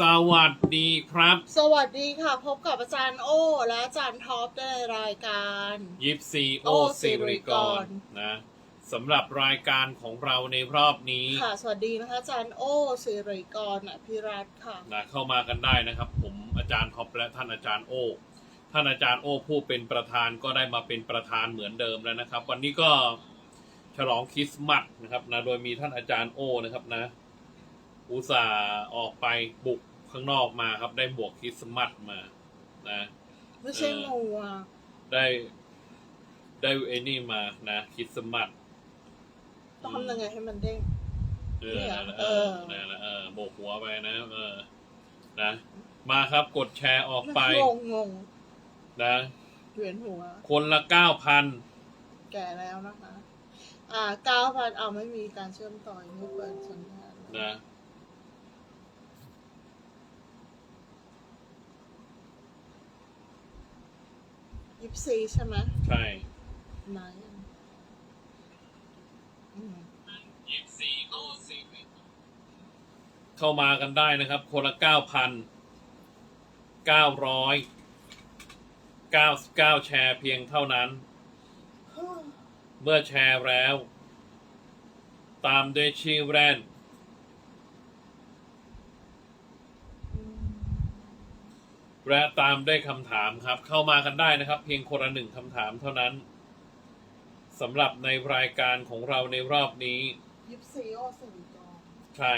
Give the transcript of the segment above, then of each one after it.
สวัสดีครับ สวัสดีค่ะ พบกับอาจารย์โอ้และอาจารย์ท็อปในรายการยิปซีโอโอซิริก Sirikon รนะสำหรับรายการของเราในรอบนี้ ค่ะ สวัสดีนะคะอาจารย์โอ้สิริกรอภิรัตน์ค่ะนะเข้ามากันได้นะครับ ผมอาจารย์ท็อปและท่านอาจารย์โอ ท่านอาจารย์โอผู้เป็นประธานก็ได้มาเป็นประธานเหมือนเดิมแล้วนะครับ วันนี้ก็ฉลองคริสต์มาสนะครับนะโดยมีท่านอาจารย์โอนะครับนะอุตส่าห์ออกไปบุก ข้างนอกมาครับ ได้หมวกคริสต์มาสมา นะไม่ใช่เอองูอะได้ได้ไอ้นี่มานะคริสต์มาสต้องทำยังไงให้มันเด้งเออนั่นแหละเอเอออนั่นแหละเออโบกหัวไปนะ เออ นะ มาครับกดแชร์ออกไป งงงงนะเวียนหัว คนละเก้าพัน แก่แล้วนะคะ อ่าเก้าพันเอาไม่มีการเชื่อมต่อยังไม่เปิดสัญญาณนะ ยิปซีใช่ไหมใช่มายังอืมเข้ามากันได้นะครับ คนละเก้าพันเก้าร้อยเก้าเก้าแชร์เพียงเท่านั้น เมื่อแชร์แล้ว ตามด้วยชื่อแบรนด์ อืม และตามด้วยคำถามครับ เข้ามากันได้นะครับ เพียงคนละหนึ่งคำถามเท่านั้นสำหรับในรายการของเราในรอบนี้ยิปซีโอสิริกรใช่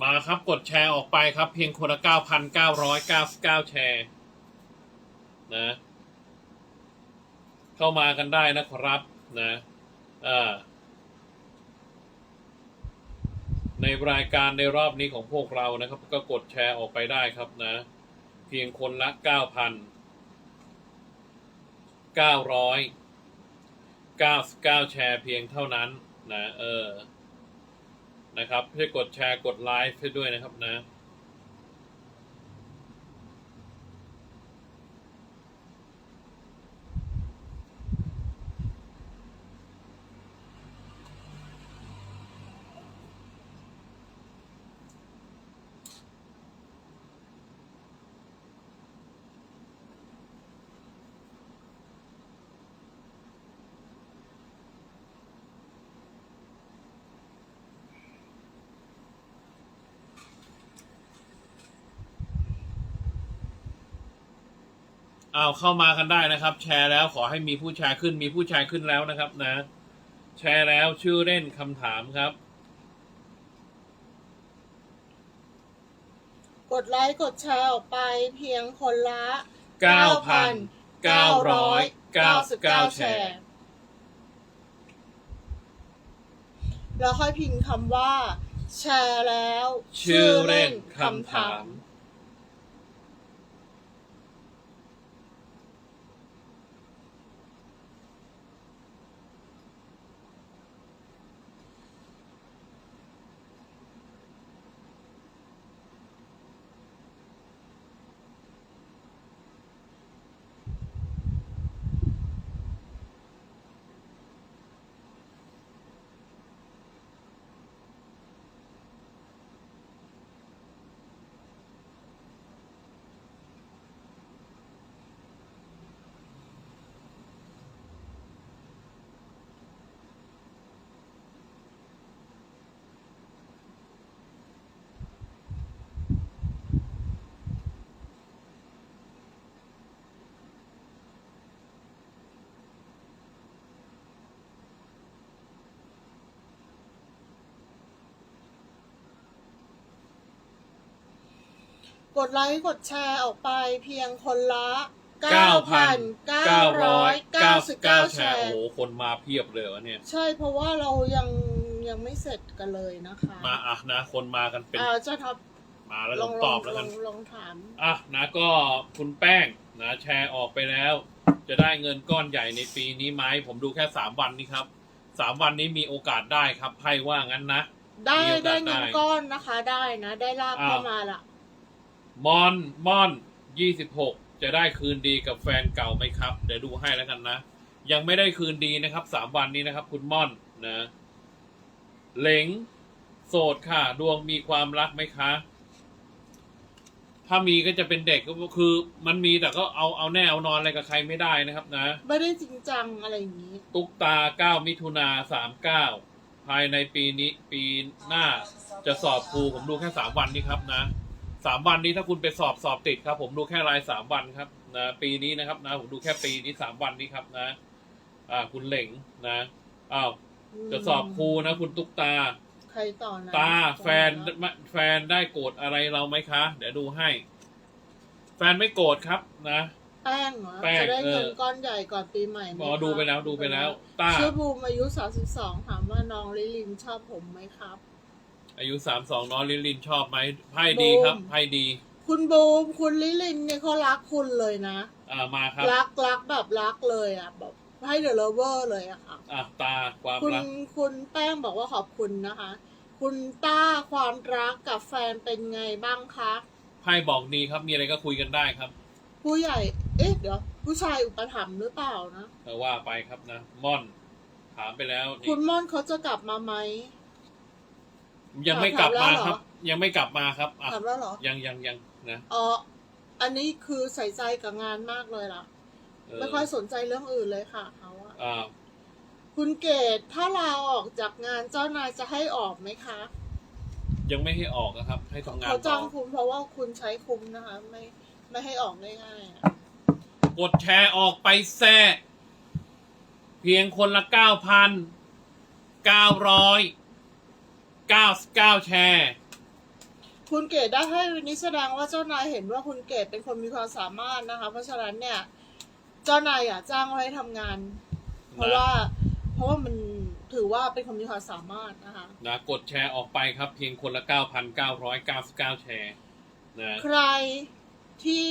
มาครับกดแชร์ออกไปครับ เพียงคนละ9,999แชร์ นะ เข้ามากันได้นะครับ นะอ่าในรายการในรอบนี้ของพวกเรานะครับ ก็กดแชร์ออกไปได้ครับนะ เพียงคนละ9,000 900 99แชร์เพียงเท่านั้น นะ เออ นะครับช่วยกดแชร์กดไลฟ์ให้ด้วยนะครับนะ เอาเข้ามากันได้นะครับ แชร์แล้วขอให้มีผู้แชร์ขึ้นมีผู้แชร์ขึ้นแล้วนะครับนะ แชร์แล้วชื่อเล่นคำถามครับ กดไลค์กดแชร์ออกไปเพียงคนละ 9,999 แชร์ แล้วค่อยพิมพ์คำว่า แชร์แล้ว ชื่อเล่นคำถาม กดไลค์กดแชร์ออกไปเพียงคนละ 9,999 9,999 แชร์โอ้โหคนมาเพียบเลยวะเนี่ย ใช่เพราะว่าเรายังยังไม่เสร็จกันเลยนะคะมาอะนะ คนมากันเป็น อ่าเจ้าท็อปมาแล้วลลององลตอองบแล้วลกัอน งลองถาม อะนะก็คุณแป้งนะแชร์ออกไปแล้ว จะได้เงินก้อนใหญ่ในปีนี้ไหมผมดูแค่สามวันนี้ครับสามวันนี้มีโอกาสได้ครับไพ่ว่างั้นนะ ได้มีโอกาสได้เงินได้ ก้อนนะคะได้นะ ได้ลาบอ้าวเข้ามาละ มอนมอนยี่สิบหกจะได้คืนดีกับแฟนเก่าไหมครับ เดี๋ยวดูให้แล้วกันนะ ยังไม่ได้คืนดีนะครับสามวันนี้นะครับ คุณม่อนนะเหลงโสดค่ะ ดวงมีความรักไหมคะ ถ้ามีก็จะเป็นเด็กก็คือ มันมีแต่ก็เอาเอาแน่เอานอนอะไรกับใครไม่ได้นะครับนะ ไม่ได้จริงจังอะไรอย่างนี้ ตุ๊กตาเก้ามิถุนาสามเก้าภายในปีนี้ปีหน้าจะสอบครูผมดูแค่สามวันนี้ครับนะ สามวันนี้ถ้าคุณไปสอบสอบติดครับ ผมดูแค่รายสามวันครับนะปีนี้นะครับนะผมดูแค่ปีนี้สามวันนี้ครับนะอ่าคุณเหล่งนะอ้าวจะสอบครูนะ คุณตุ๊กตา ใครต่อนะตาแฟนแฟนได้โกรธอะไรเราไหมคะ เดี๋ยวดูให้ แฟนไม่โกรธครับนะแป้งเหรอแป้งจะได้เงินเออก้อนใหญ่ก่อนปีใหม่ไหมหมอคะดูไปแล้วดูไปแล้วตาชื่อบูมอายุสามสิบสองถามว่าน้องลิลินชอบผมไหมครับ อายุสามสองน้องลินลินชอบไหมไพ่ดีครับบูมไพ่ดี คุณบูมคุณลิลินเนี่ยเขารักคุณเลยนะ อ่ามาครับ รักรักแบบรักเลยอะแบบให้เดอะเลเวอร์เลยอะค่ะอะตาความคุณรักคุณแป้งบอกว่าขอบคุณนะคะ คุณต้าความรักกับแฟนเป็นไงบ้างคะไพ่บอกดีครับมีอะไรก็คุยกันได้ครับ ผู้ใหญ่ เอ๊ะเดี๋ยว ผู้ชายอุปถัมภ์หรือเปล่านะแต่ว่าไปครับนะม่อน ถามไปแล้วนี่คุณม่อนเขาจะกลับมาไหม ยังไม่กลับมาถามแล้วเหรอครับ ยังไม่กลับมาครับอะถามแล้วเหรอ ยังยังยังนะอ๋อ อันนี้คือใส่ใจกับงานมากเลยล่ะเออไม่ค่อยสนใจเรื่องอื่นเลยค่ะเขาอะอ่าคุณเกดถ้าลาออกจากงานเจ้านายจะให้ออกไหมคะยังไม่ให้ออกนะครับ ให้ทำงานเขาต่จ้าองคุณเพราะว่าคุณใช้คุ้มนะคะ ไม่ไม่ให้ออกง่ายๆอะกดแชร์ออกไปแซ่เพียงคนละเก้าพันเก้าร้อย เก้าเก้าแชร์ คุณเกดได้ให้วันนี้แสดงว่าเจ้านายเห็นว่าคุณเกดเป็นคนมีความสามารถนะคะ เพราะฉะนั้นเนี่ย เจ้านายอยากจ้างไว้ทำงาน เพราะว่า เพราะว่ามันถือว่าเป็นคนมีความสามารถนะคะ นะกดแชร์ออกไปครับ เพียงคนละเก้าพันเก้าร้อยเก้าสิบเก้าแชร์นะใครที่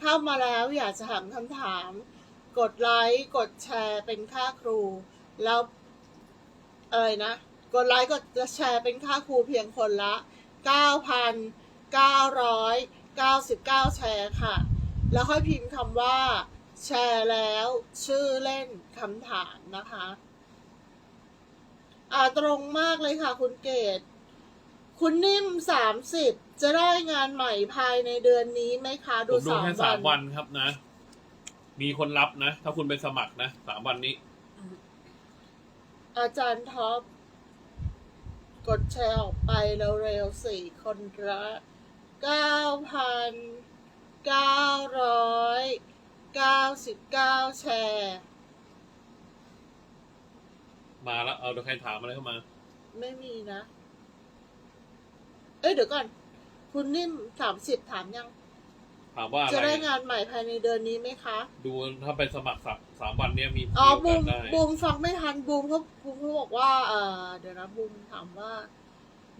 เข้ามาแล้วอยากจะถามคำถาม กดไลค์ กดแชร์เป็นค่าครู แล้วอะไรนะ กดไลค์กดแชร์เป็นค่าครูเพียงคนละ 9,999 แชร์ค่ะ แล้วค่อยพิมพ์คำว่า แชร์แล้ว ชื่อเล่นคำถามนะคะอ่าตรงมากเลยค่ะคุณเกดคุณนิ่มสามสิบจะได้งานใหม่ภายในเดือนนี้ไหมคะ ผดูมดูสามแค่วัสามวันนครับนะ มีคนรับนะ ถ้าคุณไปสมัครนะสามวันนี้ อาจารย์ท็อป กดแชร์ออกไปเร็วๆสี่คนละเก้าพันเก้าร้อยเก้าสิบเก้าแชร์ มาแล้ว เอาเดี๋ยวใครถามอะไรเข้ามา ไม่มีนะ เอ้ยเดี๋ยวก่อน คุณนิ่มสามสิบถามยัง ถามว่าอะจะไรได้งานใหม่ภายในเดือนนี้ไหมคะ ดูถ้าไปสมัครสักสามวันเนี้ยมีอ๋อมีบูโอกาสมได้บูมฟังไม่ทันบูมเขาบูมเขาบอกว่า เออเดี๋ยวนะบูมถามว่า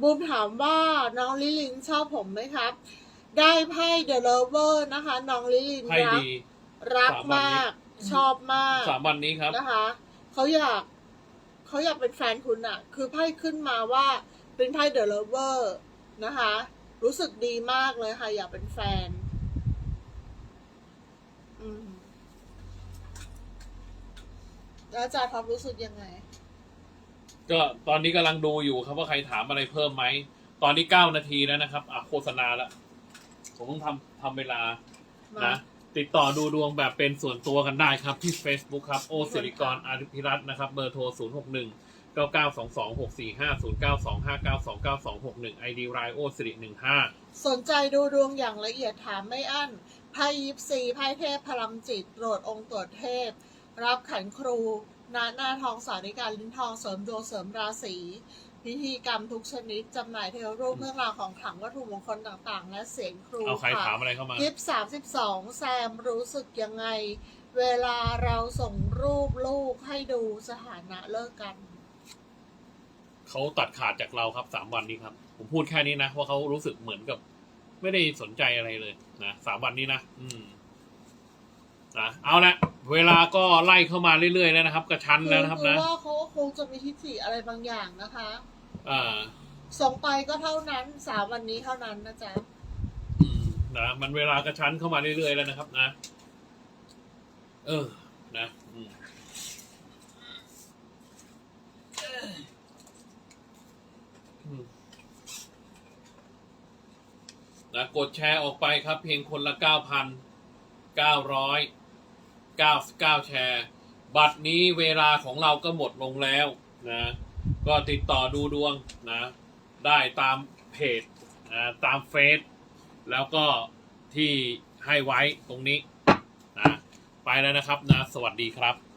บูมถามว่าน้องลิลินชอบผมไหมครับ ได้ไพ่เดอะเลเวอร์นะคะ น้องลิลินไพ่รักดี รักสามวันนี้ มาก ชอบมาก สามวันนี้ครับ นะคะเขาอยากเขาอยากเป็นแฟนคุณอะคือไพ่ขึ้นมาว่าเป็นไพ่เดอะเลเวอร์นะคะ รู้สึกดีมากเลยค่ะ อยากเป็นแฟน อืม แล้วอาจารย์ท็อปรู้สึกยังไง ก็ตอนนี้กำลังดูอยู่ครับว่าใครถามอะไรเพิ่มไหม ตอนนี้เก้านาทีแล้วนะครับ อะโฆษณาละผมต้องทำทำเวลามานะ ติดต่อดูดวงแบบเป็นส่วนตัวกันได้ครับ ที่ Facebook ครับ โอสิริกรอาริพิรัตน์นะครับ เบอร์โทร 0 6 1 9 9 2 2 6 4 5 0 9 2 5 9 2 9 2 6 1 ID รายโอสิริ15 สนใจดูดวงอย่างละเอียดถามไม่อั้นไพ่ยิปซีไพ่เทพพลังจิตตรวจองค์ตรวจเทพ รับขันครูณหน้าทองสาริการลิ้นทองเสริมดวงเสริมราศีพิธีกรรมทุกชนิดจำหน่ายเทวรูปเรื่องราวของขลังวัตถุมงคลต่างๆ และเสียงครูเอาใครค่ะถามอะไรเข้ามากิฟสามสิบสองแซมรู้สึกยังไง เวลาเราส่งรูปลูกให้ดูสถานะเลิกกัน เขาตัดขาดจากเราครับสามวันนี้ครับ ผมพูดแค่นี้นะว่าเขารู้สึกเหมือนกับ ไม่ได้สนใจอะไรเลยนะสามวันนี้นะอืม นะเอาละเวลาก็ไล่เข้ามาเรื่อยๆแล้วนะครับ กระชั้นแล้วนะครับคือนะว่าเขาก็คงจะมีทิฏฐิอะไรบางอย่างนะคะอ่าส่งไปก็เท่านั้นสามวันนี้เท่านั้นนะจ๊ะอืมนะมันเวลากระชั้นเข้ามาเรื่อยๆแล้วนะครับ นะ เออ นะอืมอืมนะกดแชร์ออกไปครับ เพียงคนละเก้าพันเก้าร้อย 99 แชร์ บัตรนี้เวลาของเราก็หมดลงแล้วนะก็ติดต่อดูดวงนะได้ตามเพจนะตามเฟซแล้วก็ที่ให้ไว้ตรงนี้นะไปแล้วนะครับนะ สวัสดีครับ